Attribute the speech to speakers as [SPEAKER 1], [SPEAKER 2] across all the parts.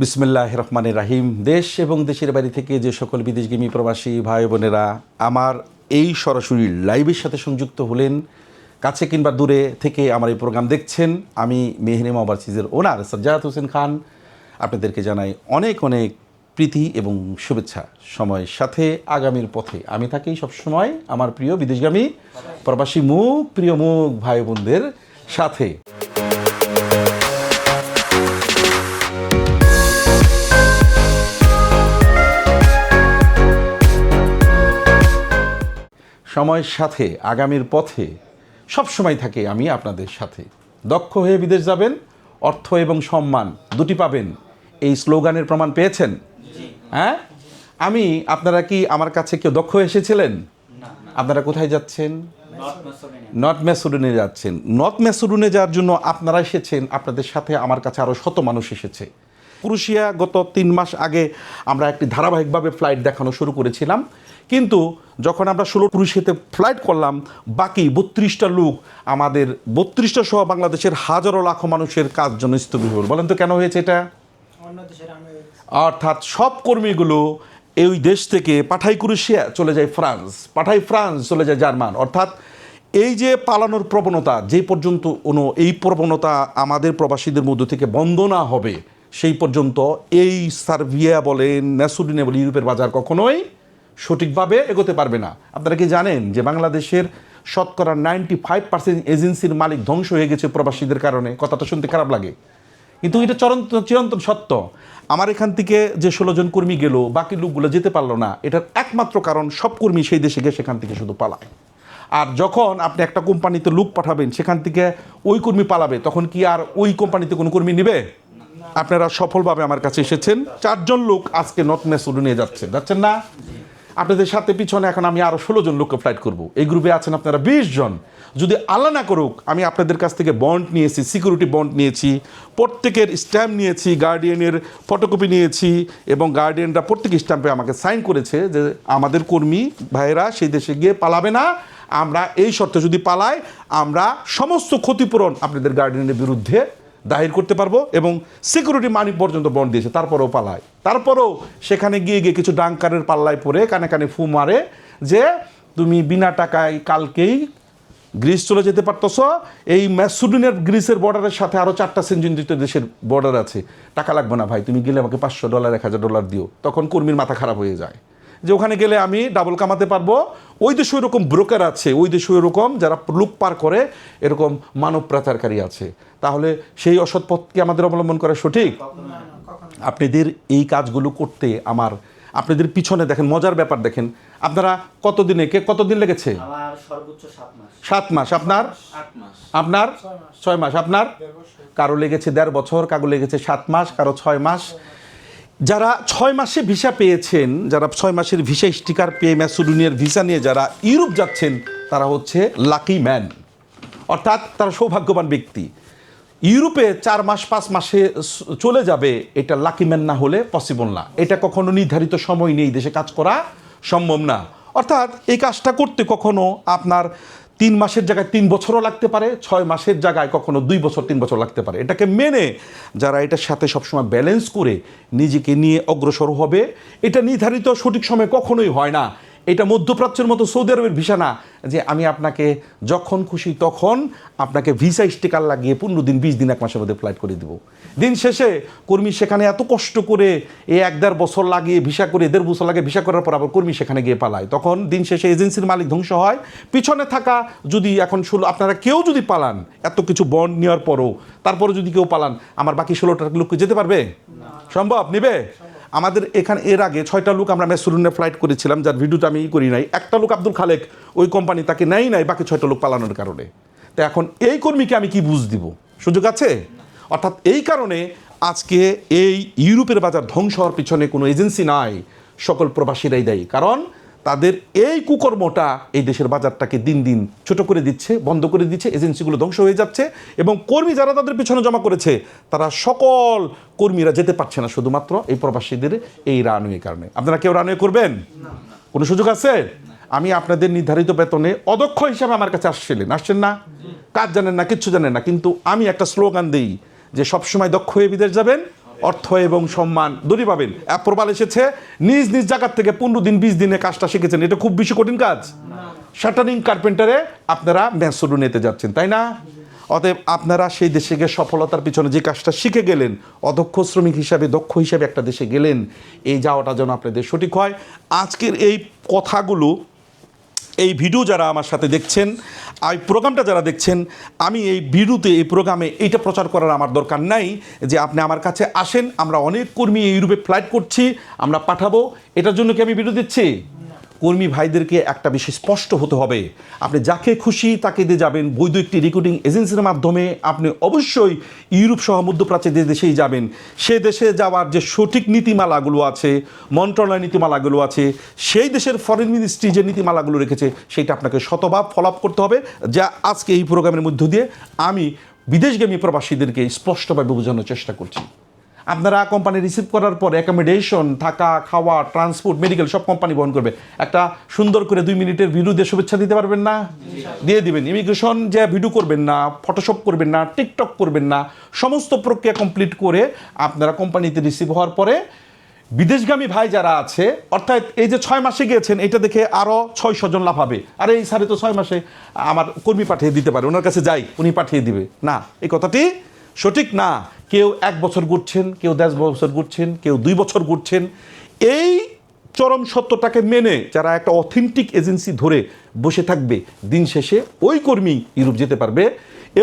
[SPEAKER 1] বিসমিল্লাহ রহমানের রাহিম। দেশ এবং দেশের বাড়ি থেকে যে সকল বিদেশগামী প্রবাসী ভাই বোনেরা আমার এই সরাসরি লাইভের সাথে সংযুক্ত হলেন, কাছে কিংবা দূরে থেকে আমার এই প্রোগ্রাম দেখছেন, আমি মেহরিম ওভারসিজের ওনার সজ্জাদ হোসেন খান। আপনাদেরকে জানাই অনেক অনেক প্রীতি এবং শুভেচ্ছা। সময়ের সাথে আগামীর পথে আমি থাকি সবসময় আমার প্রিয় বিদেশগামী প্রবাসী মুখ, প্রিয় মুখ ভাই বোনদের সাথে। সময়ের সাথে আগামীর পথে সব সময় থাকে আমি আপনাদের সাথে। দক্ষ হয়ে বিদেশ যাবেন অর্থ এবং সম্মান দুটি পাবেন। এই স্লোগানের প্রমাণ পেয়েছেন? হ্যাঁ? আমি আপনারা কি আমার কাছে কেউ দক্ষ এসেছিলেন? আপনারা কোথায় যাচ্ছেন? নর্থ মেসুডুনে যাচ্ছেন। নর্থ মেসুডুনে যাওয়ার জন্য আপনারা এসেছেন আপনাদের সাথে আমার কাছে আরও শত মানুষ এসেছে। ক্রুশিয়া গত তিন মাস আগে আমরা একটি ধারাবাহিকভাবে ফ্লাইট দেখানো শুরু করেছিলাম। কিন্তু যখন আমরা ষোলো ক্রুশিয়াতে ফ্লাইট করলাম বাকি বত্রিশটা লোক আমাদের বত্রিশটা সহ বাংলাদেশের হাজারো লাখো মানুষের কাজ জন্য স্থগিত হল। বলেন তো কেন হয়েছে এটা? অর্থাৎ সব কর্মীগুলো এই দেশ থেকে পাঠাই ক্রুশিয়া চলে যায় ফ্রান্স পাঠাই ফ্রান্স চলে যায় জার্মান। অর্থাৎ এই যে পালানোর প্রবণতা যে পর্যন্ত কোনো এই প্রবণতা আমাদের প্রবাসীদের মধ্য থেকে বন্ধ না হবে সেই পর্যন্ত এই সার্বিয়া বলেন ন্যাসুডিনে বলে ইউরোপের বাজার কখনোই সঠিকভাবে এগোতে পারবে না। আপনারা কি জানেন যে বাংলাদেশের শতকরা নাইনটি ফাইভ পার্সেন্ট এজেন্সির মালিক ধ্বংস হয়ে গেছে প্রবাসীদের কারণে? কথাটা শুনতে খারাপ লাগে। কিন্তু এটা চরন্ত চিরন্তন সত্য। আমার এখান থেকে যে ষোলো জন কর্মী গেল, বাকি লোকগুলো যেতে পারল না, এটার একমাত্র কারণ সব কর্মী সেই দেশে গিয়ে সেখান থেকে শুধু পালায়। আর যখন আপনি একটা কোম্পানিতে লোক পাঠাবেন, সেখান থেকে ওই কর্মী পালাবে, তখন কি আর ওই কোম্পানিতে কোনো কর্মী নেবে? আপনারা সফলভাবে আমার কাছে এসেছেন। চারজন লোক আজকে নর্থ মেসুডু নিয়ে যাচ্ছেন যাচ্ছেন না? আপনাদের সাথে পিছনে এখন আমি আরও ষোলো জন লোককে ফ্লাইট করব। এই গ্রুপে আছেন আপনারা বিশ জন। যদি আল্লাহ না করুক, আমি আপনাদের কাছ থেকে বন্ড নিয়েছি সিকিউরিটি বন্ড নিয়েছি, প্রত্যেকের স্ট্যাম্প নিয়েছি গার্ডিয়ানের ফটোকপি নিয়েছি, এবং গার্ডিয়ানরা প্রত্যেক স্ট্যাম্পে আমাকে সাইন করেছে যে আমাদের কর্মী ভাইয়েরা সেই দেশে গিয়ে পালাবে না। আমরা এই শর্তে যদি পালাই, আমরা সমস্ত ক্ষতিপূরণ আপনাদের গার্ডিয়ানের বিরুদ্ধে দাহির করতে পারব এবং সিকিউরিটি মানি পর্যন্ত বন্ড দিয়েছে, তারপরেও পালায়। তারপরেও সেখানে গিয়ে গিয়ে কিছু ডাঙ্কারের পাল্লায় পড়ে কানে কানে ফু মারে যে তুমি বিনা টাকায় কালকেই গ্রিস চলে যেতে পারতছ। এই ম্যাসুডিনের গ্রিসের বর্ডারের সাথে আরও চারটা সেঞ্চুরিতে দেশের বর্ডার আছে। টাকা লাগবে না ভাই, তুমি গেলে আমাকে পাঁচশো ডলার, এক হাজার ডলার দিও। তখন কর্মীর মাথা খারাপ হয়ে যায়। যে ওখানে গেলে আমি ডাবল কামাতে পারব। ওই দেশে এরকম ব্রোকার আছে ওই দেশে এরকম যারা লুক পার করে এরকম মানব পাচারকারী আছে। তাহলে সেই অসৎ পথকে আমাদের অবলম্বন করা সঠিক? আপনাদের এই কাজগুলো করতে আমার আপনাদের পিছনে দেখেন মজার ব্যাপার দেখেন। আপনারা কতদিনে কে কতদিন লেগেছে?
[SPEAKER 2] আমার সর্বোচ্চ সাত মাস।
[SPEAKER 1] আপনার? আপনার? ছয় মাস। আপনার? কারও লেগেছে দেড় বছর কারও লেগেছে সাত মাস কারও ছয় মাস। যারা ছয় মাসে ভিসা পেয়েছেন, যারা ছয় মাসের ভিসা স্টিকার পেয়ে ম্যাসুডোনিয়ার ভিসা নিয়ে যারা ইউরোপ যাচ্ছেন, তারা হচ্ছে লাকি ম্যান। অর্থাৎ তারা সৌভাগ্যবান ব্যক্তি। ইউরোপে চার মাস, পাঁচ মাসে চলে যাবে, এটা লাকি ম্যান না হলে পসিবল না। এটা কখনো নির্ধারিত সময় নেই দেশে কাজ করা সম্ভব না। অর্থাৎ এই কাজটা করতে কখনো আপনার তিন মাসের জায়গায় তিন বছরও লাগতে পারে, ছয় মাসের জায়গায় কখনো দুই বছর, তিন বছর লাগতে পারে। এটাকে মেনে যারা এটার সাথে সবসময় ব্যালেন্স করে নিজেকে নিয়ে অগ্রসর হবে, এটা নির্ধারিত সঠিক সময় কখনোই হয় না। এটা মধ্যপ্রাচ্যের মতো সৌদি আরবের ভিসা না যে আমি আপনাকে যখন খুশি তখন আপনাকে ভিসা স্টিকার লাগিয়ে পনেরো দিন বিশ দিন এক মাসের মধ্যে ফ্লাইট করে দিব। দিন শেষে কর্মী সেখানে এত কষ্ট করে এই এক দেড় বছর লাগিয়ে ভিসা করে দেড় বছর লাগে ভিসা করার পর আবার কর্মী সেখানে গিয়ে পালায়। তখন দিন শেষে এজেন্সির মালিক ধ্বংস হয়। পিছনে থাকা যদি এখন ষোলো আপনারা কেউ যদি পালান এত কিছু বন্ড নেওয়ার পরও তারপরে যদি কেউ পালান আমার বাকি ষোলোটা লোককে যেতে পারবে? সম্ভব? নেবে? আমাদের এখানে, এর আগে ছয়টা লোক আমরা মেসুরুনে ফ্লাইট করেছিলাম, যার ভিডিওটা আমি করি নাই। একটা লোক আব্দুল খালেক, ওই কোম্পানি তাকে নেই নাই, বাকি ছয়টা লোক পালানোর কারণে। তো এখন এই কর্মীকে আমি কি বুঝ দিব? সুযোগ আছে? অর্থাৎ এই কারণে আজকে এই ইউরোপের বাজার ধ্বংস হওয়ার পিছনে কোনো এজেন্সি নাই, সকল প্রবাসীরাই দেয়। কারণ তাদের এই কুকর্মটা এই দেশের বাজারটাকে দিন দিন ছোট করে দিচ্ছে, বন্ধ করে দিচ্ছে, এজেন্সিগুলো ধ্বংস হয়ে যাচ্ছে এবং কর্মী যারা তাদের পিছনে জমা করেছে, তারা সকল কর্মীরা যেতে পারছে না শুধুমাত্র এই প্রবাসীদের এই রানওয়ে কারণে। আপনারা কেউ রানওয়ে করবেন? কোনো সুযোগ আছে? আমি আপনাদের নির্ধারিত বেতনে অদক্ষ হিসাবে আমার কাছে আসছিলেন। আসছেন না? কাজ জানেন না, কিচ্ছু জানেন না। কিন্তু আমি একটা স্লোগান দিই যে সবসময় দক্ষ হয়ে বিদেশ যাবেন অর্থ এবং সম্মান দুটি পাবেন। অ্যাপ্রোভাল এসেছে। নিজ নিজ জায়গার থেকে পনেরো দিন, বিশ দিনে কাজটা শিখেছেন। এটা খুব বেশি কঠিন কাজ। শাটারিং কার্পেন্টারে আপনারা ম্যাসুরু নিতে যাচ্ছেন, তাই না? অতএব আপনারা সেই দেশে গিয়ে সফলতার পিছনে যে কাজটা শিখে গেলেন অদক্ষ শ্রমিক হিসাবে, দক্ষ হিসাবে একটা দেশে গেলেন, এই যাওয়াটা যেন আপনাদের সঠিক হয়। আজকের এই কথাগুলো এই ভিডিও যারা আমার সাথে দেখছেন এই প্রোগ্রামটা যারা দেখছেন, আমি এই ভিডিওতে এই প্রোগ্রামে এইটা প্রচার করার আমার দরকার নাই যে আপনি আমার কাছে আসেন, আমরা অনেক কর্মী ইউরোপে ফ্লাইট করছি, আমরা পাঠাবো, এটার জন্য কি আমি ভিডিও দিচ্ছি? কর্মী ভাইদেরকে একটা বিষয় স্পষ্ট হতে হবে। আপনি যাকে খুশি তাকে দিয়ে যাবেন। বৈধ একটি রিক্রুটিং এজেন্সির মাধ্যমে আপনি অবশ্যই ইউরোপ সহ মধ্যপ্রাচ্যের যে দেশেই যাবেন, সে দেশে যাওয়ার যে সঠিক নীতিমালাগুলো আছে মন্ত্রণালয় নীতিমালাগুলো আছে, সেই দেশের ফরেন মিনিস্ট্রি যে নীতিমালাগুলো রেখেছে, সেটা আপনাকে শতভাগ ফলো করতে হবে। যা আজকে এই প্রোগ্রামের মধ্য দিয়ে আমি বিদেশগামী প্রবাসীদেরকে স্পষ্টভাবে বোঝানোর চেষ্টা করছি। আপনারা কোম্পানি রিসিভ করার পর অ্যাকোমোডেশন থাকা, খাওয়া ট্রান্সপোর্ট মেডিকেল সব কোম্পানি বহন করবে। একটা সুন্দর করে দুই মিনিটের ভিডিও দিয়ে শুভেচ্ছা দিতে পারবেন না? দিয়ে দিবেন। ইমিগ্রেশন যে ভিডিও করবেন না ফটোশপ করবেন না টিকটক করবেন না, সমস্ত প্রক্রিয়া কমপ্লিট করে আপনারা কোম্পানিতে রিসিভ হওয়ার পরে বিদেশগামী ভাই যারা আছে, অর্থাৎ এই যে ছয় মাসে গিয়েছেন, এটা দেখে আরও ছয় জন লাভ হবে। আরে এই সারে তো ছয় মাসে আমার কর্মী পাঠিয়ে দিতে পারে, ওনার কাছে যাই, উনি পাঠিয়ে দিবে। না, এই কথাটি সঠিক না, কেউ এক বছর ঘুরছেন কেউ দশ বছর ঘুরছেন কেউ দুই বছর ঘুরছেন এই চরম সত্যটাকে মেনে যারা একটা অথেন্টিক এজেন্সি ধরে বসে থাকবে, দিন শেষে ওই কর্মী ইউরোপ যেতে পারবে।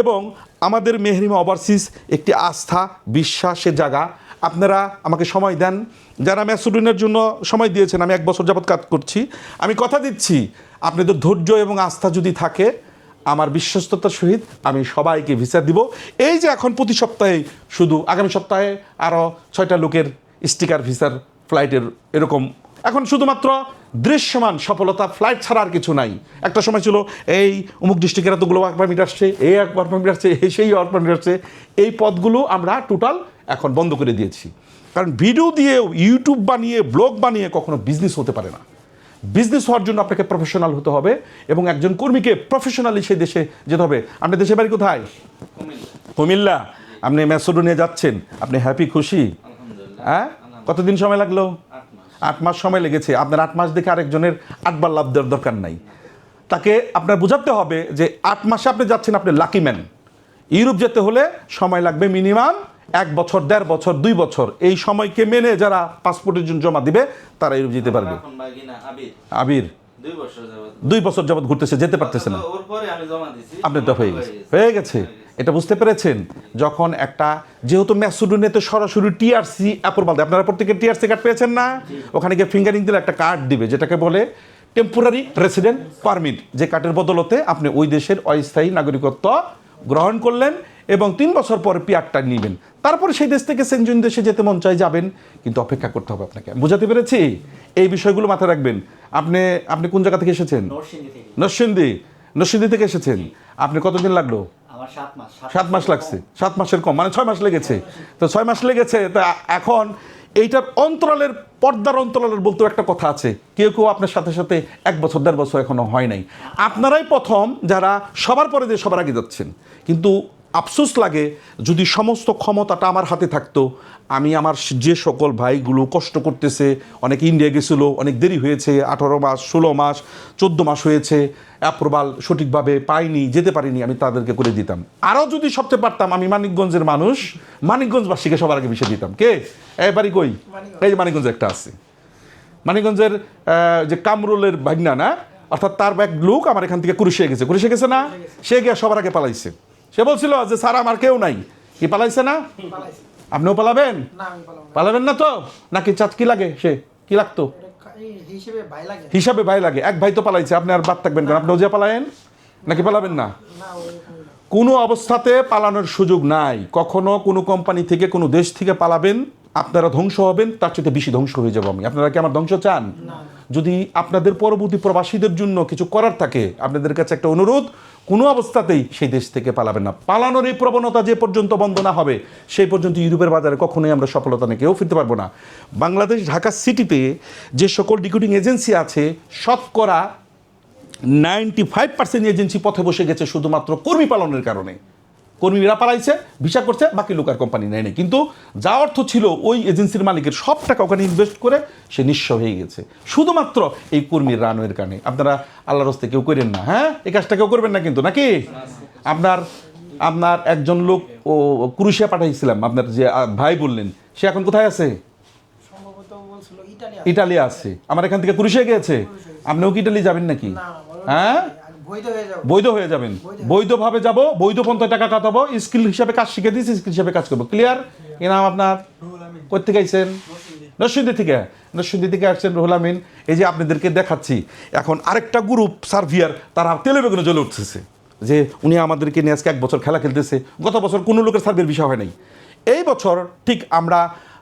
[SPEAKER 1] এবং আমাদের মেহরিমা ওভারসিস একটি আস্থা বিশ্বাসের জায়গা আপনারা আমাকে সময় দেন। যারা ম্যাসুডিনের জন্য সময় দিয়েছেন, আমি এক বছর যাবৎ কাজ করছি। আমি কথা দিচ্ছি, আপনাদের ধৈর্য এবং আস্থা যদি থাকে আমার বিশ্বস্ততার সহিত আমি সবাইকে ভিসা দিব। এই যে এখন প্রতি সপ্তাহে শুধু আগামী সপ্তাহে আরও ছয়টা লোকের স্টিকার ভিসার ফ্লাইটের এরকম। এখন শুধুমাত্র দৃশ্যমান সফলতা ফ্লাইট ছাড়া আর কিছু নাই। একটা সময় ছিল, এই অমুক ডিস্ট্রিক্টের এতগুলো ওয়ার্ক পারমিট আসছে, এই ওয়ার্ক পারমিট আসছে সেই ওয়ার্ক পারমিট আসছে। এই পদগুলো আমরা টোটাল এখন বন্ধ করে দিয়েছি। কারণ ভিডিও দিয়ে ইউটিউব বানিয়ে ব্লগ বানিয়ে কখনো বিজনেস হতে পারে না। বিজনেস হওয়ার জন্য আপনাকে প্রফেশনাল হতে হবে এবং একজন কর্মীকে প্রফেশনালি সেই দেশে যেতে হবে। আপনার দেশের বাড়ি কোথায়? কুমিল্লা। আপনি ম্যাসোডোনিয়া যাচ্ছেন আপনি হ্যাপি খুশি? হ্যাঁ? কতদিন সময় লাগল? আট মাস। সময় লেগেছে। আপনার আট মাস দেখে আরেকজনের আটবার লাভ দেওয়ার দরকার নাই। তাকে আপনার বোঝাতে হবে যে আট মাসে আপনি যাচ্ছেন আপনি লাকি ম্যান ইউরোপ যেতে হলে সময় লাগবে মিনিমাম এক বছর দেড় বছর দুই বছর এই সময়কে মেনে যারা পাসপোর্টের জন্য জমা দিবে তারা ইউরোপ যেতে পারবে।
[SPEAKER 3] আবির। দুই বছর যাবত
[SPEAKER 1] যাবৎ ঘুরতেছে যেতে পারতেছে না। আপনার তো হয়ে গেছে। হয়ে গেছে। এটা বুঝতে পেরেছেন? যখন একটা যেহেতু ম্যাসুডোনিয়াতে সরাসরি টিআরসি অ্যাপ্রুভাল দেয়। আপনারা প্রত্যেকে টিআরসি কার্ড পেয়েছেন না? ওখানে গিয়ে ফিঙ্গারিং দিলে একটা কার্ড দিবে যেটাকে বলে টেম্পোরারি রেসিডেন্ট পারমিট যে কার্ডের বদলতে আপনি ওই দেশের অস্থায়ী নাগরিকত্ব গ্রহণ করলেন। এবং তিন বছর পর পিয়ারটা নেবেন। তারপরে সেই দেশ থেকে সেনজুন দেশে যেতে মন চাই যাবেন কিন্তু অপেক্ষা করতে হবে আপনাকে। বোঝাতে পেরেছি? এই বিষয়গুলো মাথায় রাখবেন। আপনি আপনি কোন জায়গা থেকে এসেছেন?
[SPEAKER 2] নরসিংদী
[SPEAKER 1] নরসিংদী। থেকে এসেছেন? আপনি কতদিন লাগল?
[SPEAKER 2] সাত মাস।
[SPEAKER 1] লাগছে। সাত মাসের কম। মানে ছয় মাস লেগেছে। তো ছয় মাস লেগেছে। তা এখন এইটার অন্তরালের পর্দার অন্তরালের বলতেও একটা কথা আছে। কেউ কেউ আপনার সাথে সাথে এক বছর দেড় বছর এখনও হয় নাই। আপনারাই প্রথম যারা সবার পরে দিয়ে সবার আগে যাচ্ছেন। কিন্তু আফসোস লাগে যদি সমস্ত ক্ষমতাটা আমার হাতে থাকতো। আমি আমার যে সকল ভাইগুলো কষ্ট করতেছে অনেক ইন্ডিয়া গেছিল অনেক দেরি হয়েছে আঠারো মাস ষোলো মাস চোদ্দ মাস হয়েছে অ্যাপ্রুভাল সঠিকভাবে পাইনি যেতে পারিনি আমি তাদেরকে করে দিতাম। আরও যদি সবচেয়ে পারতাম আমি মানিকগঞ্জের মানুষ মানিকগঞ্জবাসীকে সবার আগে মিশে দিতাম। কে? এ বাড়ি কই? এই যে মানিকগঞ্জে একটা আছে। মানিকগঞ্জের যে কামরুলের ভাগনা না অর্থাৎ তার এক লোক আমার এখান থেকে কুরুশিয়ে গেছে। কুরুশিয়ে গেছে না? সে গিয়ে সবার আগে পালাইছে। সে বলছিল যে স্যার আমার কেউ নাই। কি পালাইছে না? আপনিও পালাবেন। পালাবেন না তো? নাকি চাঁদ কি লাগে সে? কি লাগতো?
[SPEAKER 4] হিসেবে ভাই লাগে।
[SPEAKER 1] এক ভাই তো পালাইছে আপনি আর বাদ থাকবেন কেন? আপনি ওজে পালায়েন নাকি পালাবেন না। কোনো অবস্থাতে পালানোর সুযোগ নাই। কখনো কোনো কোম্পানি থেকে কোনো দেশ থেকে পালাবেন আপনারা ধ্বংস হবেন তার চেয়ে বেশি ধ্বংস হয়ে যাব আমি। আপনারা কি আমার ধ্বংস চান? যদি আপনাদের পরবর্তী প্রবাসীদের জন্য কিছু করার থাকে আপনাদের কাছে একটা অনুরোধ কোনো অবস্থাতেই সেই দেশ থেকে পালাবেন না। পালানোর এই প্রবণতা যে পর্যন্ত বন্ধ না হবে সেই পর্যন্ত ইউরোপের বাজারে কখনোই আমরা সফলতা নিয়ে কেউ ফিরতে পারব না। বাংলাদেশ ঢাকা সিটিতে যে সকল ডিকুটিং এজেন্সি আছে শতকরা নাইনটি ফাইভ পার্সেন্ট এজেন্সি পথে বসে গেছে শুধুমাত্র কর্মী পালনের কারণে। কর্মীরা পালাইছে ভিসা করছে বাকি লোক আর কোম্পানি নেয়নি কিন্তু যা অর্থ ছিল ওই এজেন্সির মালিকের সব টাকা ওখানে ইনভেস্ট করে সে নিঃস্ব হয়ে গেছে। শুধুমাত্র এই কর্মীর রানওয়ের কারণে। আপনারা আল্লাহর হস্তে কেউ করেন না হ্যাঁ? এই কাজটা কেউ করবেন না কিন্তু নাকি? আপনার আপনার একজন লোক ও ক্রুশিয়া পাঠাইছিলাম আপনার যে ভাই বললেন সে এখন কোথায় আছে?
[SPEAKER 4] ইটালি
[SPEAKER 1] আছে। আমার এখান থেকে ক্রুশিয়া গিয়েছে? আপনিও কি ইটালি যাবেন নাকি? হ্যাঁ?
[SPEAKER 4] বৈধ হয়ে
[SPEAKER 1] যাবেন। বৈধভাবে যাব বৈধ পন্থায় টাকা কাটাবো স্কিল হিসাবে কাজ শিখে দিয়েছি স্কিল হিসাবে কাজ করব। ক্লিয়ার এ নাম আপনার? কোথেকে আইছেন? নরসিংদী। থেকে। নরসিংদী থেকে আসছেন রুহুল আমিন। এই যে আপনাদেরকে দেখাচ্ছি এখন আরেকটা গ্রুপ সার্ভিয়ার তারা তেলে বেগুনে জ্বলে উঠতেছে। যে উনি আমাদেরকে নিয়ে আজকে এক বছর খেলা খেলতেছে। গত বছর কোনো লোকের সার্ভিয়ার বিষয় হয় নাই। এই বছর ঠিক আমরা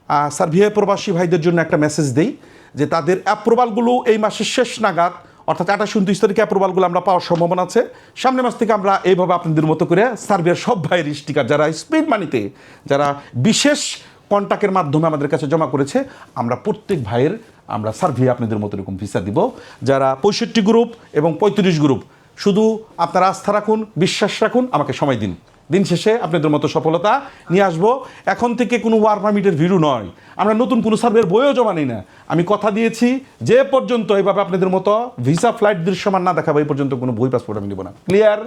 [SPEAKER 1] আহ, সার্ভিয়া প্রবাসী ভাইদের জন্য একটা মেসেজ দেই যে তাদের অ্যাপ্রুভালগুলো এই মাসের শেষ নাগাদ অর্থাৎ আঠাশ উনত্রিশ তারিখে অ্যাপ্রুভালগুলো আমরা পাওয়ার সম্ভাবনা আছে। সামনের মাস থেকে আমরা এইভাবে আপনাদের মতো করে সার্ভিয়ার সব ভাইয়ের স্টিকার যারা স্পিড মানিতে যারা বিশেষ কন্ট্যাক্টের মাধ্যমে আমাদের কাছে জমা করেছে, আমরা প্রত্যেক ভাইয়ের আমরা সার্ভে আপনাদের মতো এরকম ভিসা দিব। যারা পঁয়ষট্টি গ্রুপ এবং পঁয়ত্রিশ গ্রুপ শুধু আপনারা আস্থা রাখুন, বিশ্বাস রাখুন, আমাকে সময় দিন। দিন শেষে আপনাদের মতো সফলতা নিয়ে আসব। এখন থেকে কোনো ওয়ার পারমিটের ভিড়ু নয়। আমরা নতুন কোনো সার্ভের বইও জমা নিই না। আমি কথা দিয়েছি যে পর্যন্ত এইভাবে আপনাদের মতো ভিসা ফ্লাইট দৃশ্যমান না দেখাবো, এই পর্যন্ত কোনো বই পাসপোর্ট আমি নেব না। ক্লিয়ার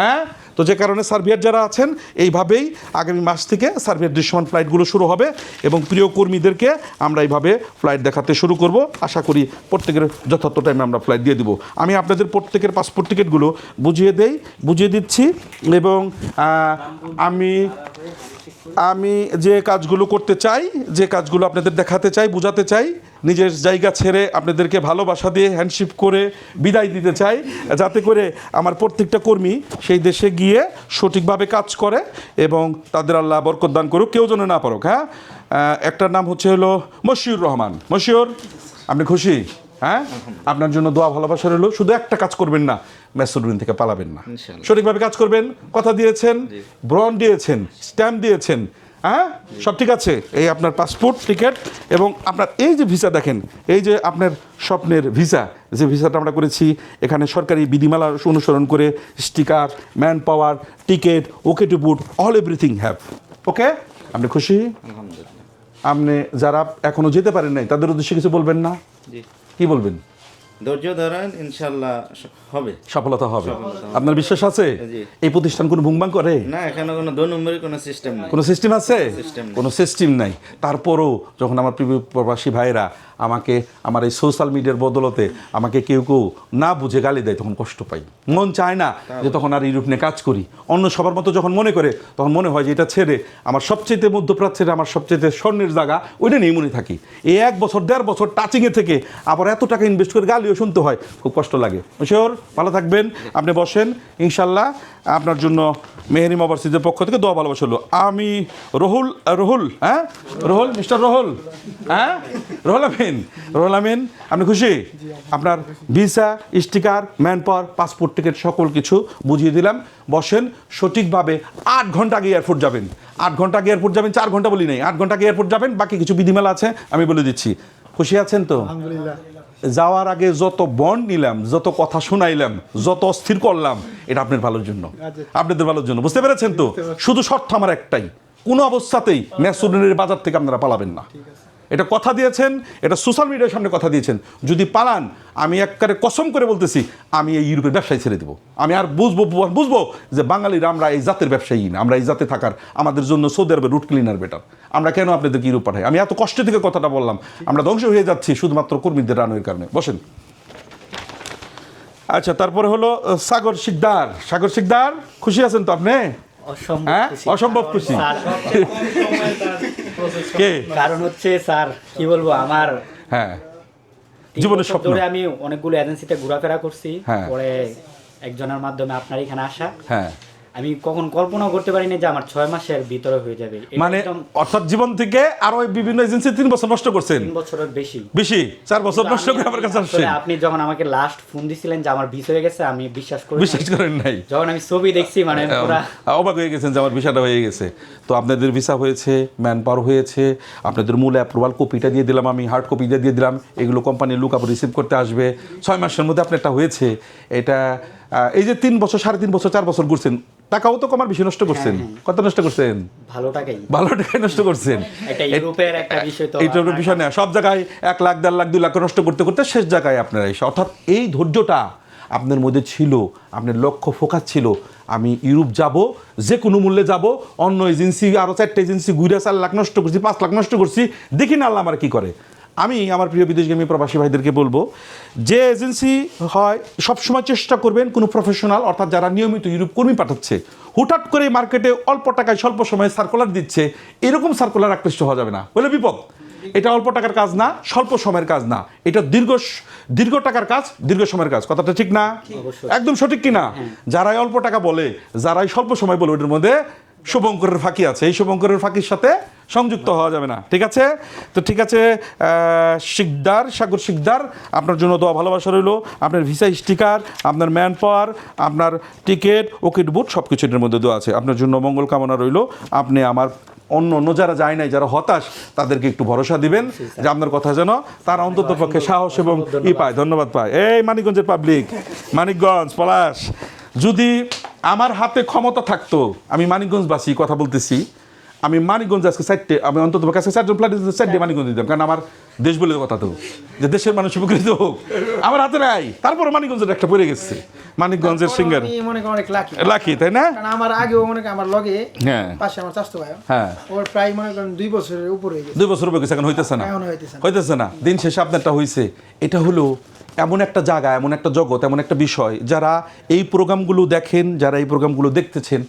[SPEAKER 1] হ্যাঁ? তো যে কারণে সার্বিয়ার যারা আছেন, এইভাবেই আগামী মাস থেকে সার্বিয়ার দৃশ্যমান ফ্লাইটগুলো শুরু হবে এবং প্রিয় কর্মীদেরকে আমরা এইভাবে ফ্লাইট দেখাতে শুরু করব। আশা করি প্রত্যেকের যথার্থ টাইমে আমরা ফ্লাইট দিয়ে দিব। আমি আপনাদের প্রত্যেকের পাসপোর্ট টিকিটগুলো বুঝিয়ে দেই, বুঝিয়ে দিচ্ছি এবং আমি আমি যে কাজগুলো করতে চাই, যে কাজগুলো আপনাদের দেখাতে চাই, বোঝাতে চাই, নিজের জায়গা ছেড়ে আপনাদেরকে ভালোবাসা দিয়ে হ্যান্ডশিপ করে বিদায় দিতে চাই, যাতে করে আমার প্রত্যেকটা কর্মী সেই দেশে গিয়ে সঠিকভাবে কাজ করে এবং তাদের আল্লাহ বরকত দান করুক, কেউ যেন না পারুক হ্যাঁ? একটার নাম হচ্ছে হলো মশিউর রহমান। মশিউর, আপনি খুশি? হ্যাঁ? আপনার জন্য দোয়া ভালোবাসা রইল। শুধু একটা কাজ করবেন না ম্যাসুরিন থেকে পালাবেন না। সঠিকভাবে কাজ করবেন কথা দিয়েছেন ব্রন দিয়েছেন স্ট্যাম্প দিয়েছেন হ্যাঁ? সব ঠিক আছে? এই আপনার পাসপোর্ট টিকিট এবং আপনার এই যে ভিসা দেখেন এই যে আপনার স্বপ্নের ভিসা যে ভিসাটা আমরা করেছি এখানে সরকারি বিধিমালা অনুসরণ করে sticker manpower ticket okay to boot all everything have. Okay? আপনি খুশি? আপনি যারা এখনও যেতে পারেন নাই তাদের উদ্দেশ্যে কিছু বলবেন না? কি বলবেন?
[SPEAKER 3] ধৈর্য ধরেন ইনশাল্লাহ হবে।
[SPEAKER 1] সফলতা হবে। আপনার বিশ্বাস আছে? এই প্রতিষ্ঠান কোনো ভুংবাং করে?
[SPEAKER 3] না এখানে কোনো দু নম্বরের কোনো সিস্টেম নেই।
[SPEAKER 1] কোনো সিস্টেম আছে? কোনো সিস্টেম নাই। তারপরও যখন আমার প্রবাসী ভাইরা আমাকে আমার এই সোশ্যাল মিডিয়ার বদলতে আমাকে কেউ কেউ না বুঝে গালি দেয় তখন কষ্ট পাই। মন চায় না যে তখন আর ইউরোপ নিয়ে কাজ করি। অন্য সবার মতো যখন মনে করে তখন মনে হয় যে এটা ছেড়ে আমার সবচেয়ে মধ্যপ্রাচ্যের আমার সবচেয়ে স্বর্ণের জায়গা ওইটা নিয়ে মনে থাকি। এই এক বছর দেড় বছর টাচিংয়ে থেকে আবার এত টাকা ইনভেস্ট করে গালিও শুনতে হয়, খুব কষ্ট লাগে। শিওর ভালো থাকবেন, আপনি বসেন, ইনশাল্লাহ আপনার জন্য মেহেরিম ওভারসিজের পক্ষ থেকে দোয়া ভালোবাসা হলো। আমি রহুল রহুল হ্যাঁ? রহুল, মিস্টার রহুল হ্যাঁ? রহুল আমিন রহুল আমিন, আপনি খুশি? আপনার visa, sticker manpower passport ticket, সকল কিছু বুঝিয়ে দিলাম। বসেন, সঠিকভাবে আট ঘণ্টা আগে এয়ারপোর্ট যাবেন। আট ঘণ্টা আগে এয়ারপোর্ট যাবেন, চার ঘণ্টা বলি নাই। আট ঘণ্টা আগে এয়ারপোর্ট যাবেন, বাকি কিছু বিধিমালা আছে, আমি বলে দিচ্ছি। খুশি আছেন তো? যাওয়ার আগে যত বন্ড নিলাম যত কথা শুনাইলাম যত অস্থির করলাম এটা আপনার ভালোর জন্য। আপনাদের ভালোর জন্য। বুঝতে পেরেছেন তো? শুধু শর্ত আমার একটাই। কোনো অবস্থাতেই ম্যাসুরিনের বাজার থেকে আপনারা পালাবেন না। এটা কথা দিয়েছেন এটা সোশ্যাল মিডিয়ার সামনে কথা দিয়েছেন। যদি পালান আমি একবারে কসম করে বলতেছি আমি এই ইউরোপের ব্যবসায় ছেড়ে দেবো। আমি আর বুঝব বুঝব যে বাঙালিরা আমরা এই জাতের ব্যবসায়ী না আমরা এই জাতে থাকার আমাদের জন্য সৌদি আরবের রুট ক্লিনার বেটার আমরা কেন আপনাদেরকে ইউরোপ পাঠাই? আমি এত কষ্ট থেকে কথাটা বললাম। আমরা ধ্বংস হয়ে যাচ্ছি শুধুমাত্র কর্মীদের রানের কারণে। বসেন। আচ্ছা তারপরে হলো সাগর শিকদার। সাগর শিকদার খুশি আছেন তো আপনি?
[SPEAKER 2] অসম্ভব
[SPEAKER 1] হ্যাঁ?
[SPEAKER 2] খুশি।
[SPEAKER 1] অসম্ভব খুশি। কে?
[SPEAKER 2] কারণ হচ্ছে স্যার কি বলব আমার
[SPEAKER 1] হ্যাঁ। জীবনের স্বপ্ন।
[SPEAKER 2] ধরে আমি অনেকগুলো এজেন্সিতে ঘোরাফেরা করছি
[SPEAKER 1] হ্যাঁ।
[SPEAKER 2] পরে একজনের মাধ্যমে আপনার এখানে আসা।
[SPEAKER 1] হ্যাঁ।
[SPEAKER 2] আমি কখন কল্পনাও করতে পারিনি যে আমার ছয় মাসের ভিতরে হয়ে যাবে।
[SPEAKER 1] মানে অর্থাৎ জীবন থেকে আরও বিভিন্ন এজেন্সি তিন বছর নষ্ট করছেন?
[SPEAKER 2] তিন বছরের বেশি।
[SPEAKER 1] বেশি? চার বছর নষ্ট করে আমার কাছে আসছেন?
[SPEAKER 2] আপনি যখন আমাকে লাস্ট ফোন দিছিলেন যে আমার বিষ হয়ে গেছে আমি বিশ্বাস করি
[SPEAKER 1] বিশ্বাস করেন নাই?
[SPEAKER 2] যখন আমি ছবি দেখছি মানে পুরা
[SPEAKER 1] অবাক হয়ে গেছেন যে আমার ভিসাটা হয়ে গেছে। তো আপনাদের ভিসা হয়েছে ম্যান পাওয়ার হয়েছে আপনাদের মূল অ্যাপ্রুভাল কপিটা দিয়ে দিলাম আমি হার্ড কপিটা দিয়ে দিলাম। এগুলো কোম্পানির লুক আপ রিসিভ করতে আসবে। ছয় মাসের মধ্যে আপনারটা হয়েছে। এটা এই যে তিন বছর সাড়ে তিন বছর চার বছর ঘুরছেন টাকাও তো কমার বেশি নষ্ট করছেন। কত নষ্ট করছেন?
[SPEAKER 2] ভালো টাকাই।
[SPEAKER 1] ভালো টাকায় নষ্ট করছেন। এইটার বিষয় না সব জায়গায় এক লাখ দেড় লাখ দুই লাখ নষ্ট করতে করতে শেষ জায়গায় আপনারা এসে অর্থাৎ এই ধৈর্যটা আপনার মধ্যে ছিল আপনার লক্ষ্য ফোকাস ছিল আমি ইউরোপ যাব যে কোনো মূল্যে যাব অন্য এজেন্সি আরও চারটে এজেন্সি ঘুরে চার লাখ নষ্ট করছি পাঁচ লাখ নষ্ট করছি দেখি না আল্লাহ আমার কী করে। আমি আমার প্রিয় বিদেশগামী প্রবাসী ভাইদেরকে বলব যে এজেন্সি হয় সবসময় চেষ্টা করবেন কোনো প্রফেশনাল অর্থাৎ যারা নিয়মিত ইউরোপ কর্মী পাঠাচ্ছে হুটহাট করে মার্কেটে অল্প টাকায় স্বল্প সময়ে সার্কুলার দিচ্ছে এরকম সার্কুলার আকৃষ্ট হওয়া যাবে না। বলে বিপদ। এটা অল্প টাকার কাজ না স্বল্প সময়ের কাজ না। এটা দীর্ঘ দীর্ঘ টাকার কাজ দীর্ঘ সময়ের কাজ। কথাটা ঠিক না? একদম সঠিক কি না? যারাই অল্প টাকা বলে যারাই স্বল্প সময় বলে ওটার মধ্যে শুভঙ্করের ফাঁকি আছে। এই শুভঙ্করের ফাঁকির সাথে সংযুক্ত হওয়া যাবে না। ঠিক আছে? তো ঠিক আছে শিকদার সাগর শিকদার আপনার জন্য দোয়া ভালোবাসা রইল। আপনার ভিসা স্টিকার আপনার ম্যান পাওয়ার আপনার টিকিট ওকিট বুট সব কিছু এটার মধ্যে দেওয়া আছে। আপনার জন্য মঙ্গল কামনা রইল। আপনি আমার অন্য অন্য যারা যায় নাই যারা হতাশ তাদেরকে একটু ভরসা দিবেন যে আপনার কথা যেন তারা অন্তত পক্ষে সাহস এবং ই পায়। ধন্যবাদ পায়। এই মানিকগঞ্জের পাবলিক মানিকগঞ্জ পলাশ। যদি আমার হাতে ক্ষমতা থাকতো আমি মানিকগঞ্জবাসী কথা বলতেছি আমি মানিকগঞ্জ আজকে চারটে আমি অন্তত আজকে চারজন ফ্লাইট চারটে মানিকগঞ্জ দিতাম কারণ আমার দেশ বলে কথা তো। যে দেশের মানুষ উপকৃত হোক। আমার হাতে নাই তারপর মানিকগঞ্জের একটা পড়ে গেছে। মানিকগঞ্জের সিঙ্গার
[SPEAKER 4] মনে অনেক লাকি
[SPEAKER 1] লাকি তাই না?
[SPEAKER 4] আমার আগেও মনে করি আমার লগে
[SPEAKER 1] হ্যাঁ।
[SPEAKER 4] পাশে আমার চাষতো ভাই।
[SPEAKER 1] হ্যাঁ।
[SPEAKER 4] ওর প্রায় মনে করেন দুই বছরের উপরে
[SPEAKER 1] দুই বছর উপরে গেছে এখন হইতেছে না।
[SPEAKER 4] হইতেছে না।
[SPEAKER 1] হইতেছে না। দিন শেষে আপনারটা হয়েছে এটা হলো এমন একটা জায়গা, এমন একটা জগৎ, এমন একটা বিষয় যারা এই প্রোগ্রামগুলো দেখেন, যারা এই প্রোগ্রামগুলো দেখতেছেন,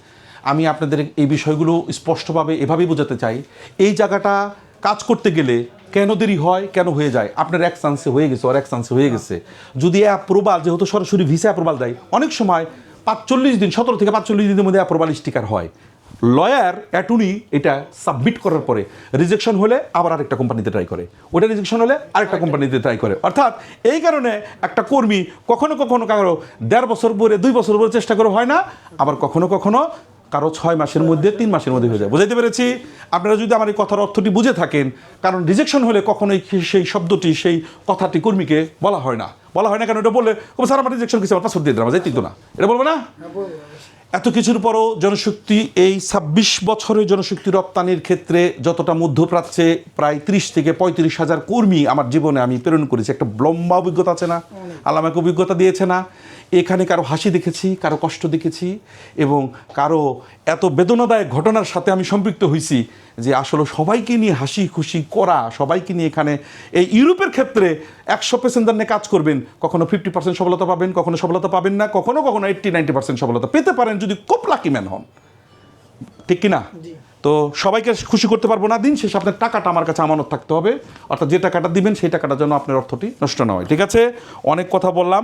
[SPEAKER 1] আমি আপনাদের এই বিষয়গুলো স্পষ্টভাবে এভাবেই বোঝাতে চাই। এই জায়গাটা কাজ করতে গেলে কেন দেরি হয়, কেন হয়ে যায়? আপনার এক চান্সে হয়ে গেছে আর এক চান্সে হয়ে গেছে। যদি অ্যাপ্রুভাল যেহেতু সরাসরি ভিসা অ্যাপ্রুভাল দেয়, অনেক সময় পাঁচচল্লিশ দিন, সতেরো থেকে পাঁচচল্লিশ দিনের মধ্যে অ্যাপ্রুভাল স্টিকার হয়। লয়ার অ্যাটর্নি এটা সাবমিট করার পরে রিজেকশন হলে আবার আরেকটা কোম্পানিতে ট্রাই করে। ওটা রিজেকশন হলে আরেকটা কোম্পানিতে ট্রাই করে। অর্থাৎ এই কারণে একটা কর্মী কখনো কখনো কারও দেড় বছর পরে, দুই বছর পরে চেষ্টা করে হয় না, আবার কখনো কখনো কারও ছয় মাসের মধ্যে, তিন মাসের মধ্যে হয়ে যায়। বুঝাইতে পেরেছি? আপনারা যদি আমার এই কথার অর্থটি বুঝে থাকেন, কারণ রিজেকশন হলে কখনোই সেই শব্দটি, সেই কথাটি কর্মীকে বলা হয় না। বলা হয় না কেন? এটা বললে, ও স্যার, আমার রিজেকশন কিছু আমার পাসপোর্ট দিয়ে দিলাম যাইতো না। এটা বলব না? এত কিছুর পরও জনশক্তি এই ছাব্বিশ বছরে জনশক্তি রপ্তানির ক্ষেত্রে যতটা মধ্যপ্রাচ্যে প্রায় ত্রিশ থেকে পঁয়ত্রিশ হাজার কর্মী আমার জীবনে আমি প্রেরণ করেছি। একটা লম্বা অভিজ্ঞতা আছে না? আল্লাহ আমাকে অভিজ্ঞতা দিয়েছে না? এখানে কারও হাসি দেখেছি, কারও কষ্ট দেখেছি এবং কারও এত বেদনাদায়ক ঘটনার সাথে আমি সম্পৃক্ত হয়েছি যে আসলে সবাইকে নিয়ে হাসি খুশি করা, সবাইকে নিয়ে এখানে এই ইউরোপের ক্ষেত্রে একশো প্যাসেঞ্জার নিয়ে কাজ করবেন, কখনো ফিফটি পার্সেন্ট সফলতা পাবেন, কখনো সফলতা পাবেন না, কখনো কখনো এইট্টি নাইনটি পার্সেন্ট সফলতা পেতে পারেন যদি খুব লাকি ম্যান হন। ঠিক কি না তো সবাইকে খুশি করতে পারব না দিন শেষে আপনার টাকাটা আমার কাছে আমানত থাকতে হবে। অর্থাৎ যে টাকাটা দিবেন সেই টাকাটা যেন আপনার অর্থটি নষ্ট না হয় ঠিক আছে? অনেক কথা বললাম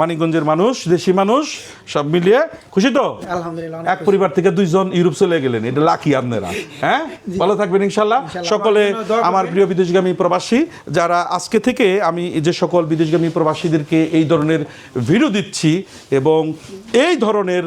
[SPEAKER 1] মানিকগঞ্জের মানুষ দেশি মানুষ সব মিলিয়ে খুশি তো?
[SPEAKER 4] আলহামদুলিল্লাহ
[SPEAKER 1] এক পরিবার থেকে দুইজন ইউরোপ চলে গেলেন এটা লাকি আপনারা হ্যাঁ? ভালো থাকবেন ইনশাল্লাহ। সকলে
[SPEAKER 4] আমার জন্য।
[SPEAKER 1] প্রিয় বিদেশগামী প্রবাসী যারা আজকে থেকে আমি যে সকল বিদেশগামী প্রবাসীদেরকে এই ধরনের ভিডিও দিচ্ছি এবং এই ধরনের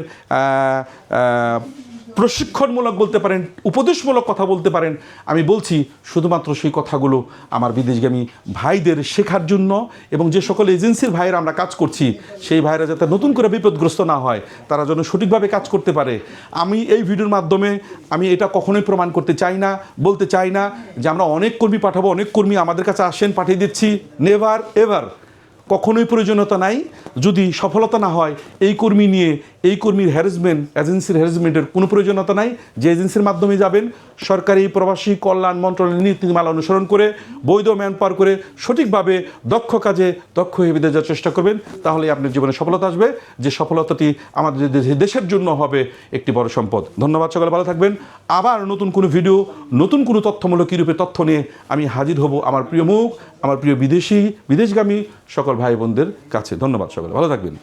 [SPEAKER 1] প্রশিক্ষণমূলক বলতে পারেন, উপদেশমূলক কথা বলতে পারেন, আমি বলছি শুধুমাত্র সেই কথাগুলো আমার বিদেশগামী ভাইদের শেখার জন্য এবং যে সকল এজেন্সির ভাইয়েরা আমরা কাজ করছি, সেই ভাইরা যাতে নতুন করে বিপদগ্রস্ত না হয়, তারা যেন সঠিকভাবে কাজ করতে পারে। আমি এই ভিডিওর মাধ্যমে আমি এটা কখনোই প্রমাণ করতে চাই না, বলতে চাই না যে আমরা অনেক কর্মী পাঠাবো, অনেক কর্মী আমাদের কাছে আসেন, পাঠিয়ে দিচ্ছি নেভার এভার কখনোই প্রয়োজনীয়তা নাই। যদি সফলতা না হয়, এই কর্মী নিয়ে, এই কর্মীর হ্যারাসমেন্ট এজেন্সির হ্যারাসমেন্টের কোনো প্রয়োজনীয়তা নাই। যে এজেন্সির মাধ্যমে যাবেন, সরকারি, প্রবাসী কল্যাণ মন্ত্রণালয়ের নীতিমালা অনুসরণ করে, বৈধ ম্যান পার করে, সঠিকভাবে দক্ষ কাজে দক্ষ হয়ে বিদেশ যাওয়ার চেষ্টা করবেন, তাহলে আপনার জীবনে সফলতা আসবে। যে সফলতাটি আমাদের দেশের জন্য হবে, একটি বড় সম্পদ। ধন্যবাদ সকালে, ভালো থাকবেন। আবার নতুন কোনো ভিডিও নতুন কোনো তথ্যমূলক ইউরোপে তথ্য নিয়ে আমি হাজির হব আমার প্রিয় মুখ, আমার প্রিয় বিদেশি, বিদেশগামী সকল ভাই বোনদের কাছে। ধন্যবাদ সকলে। ভালো থাকবেন।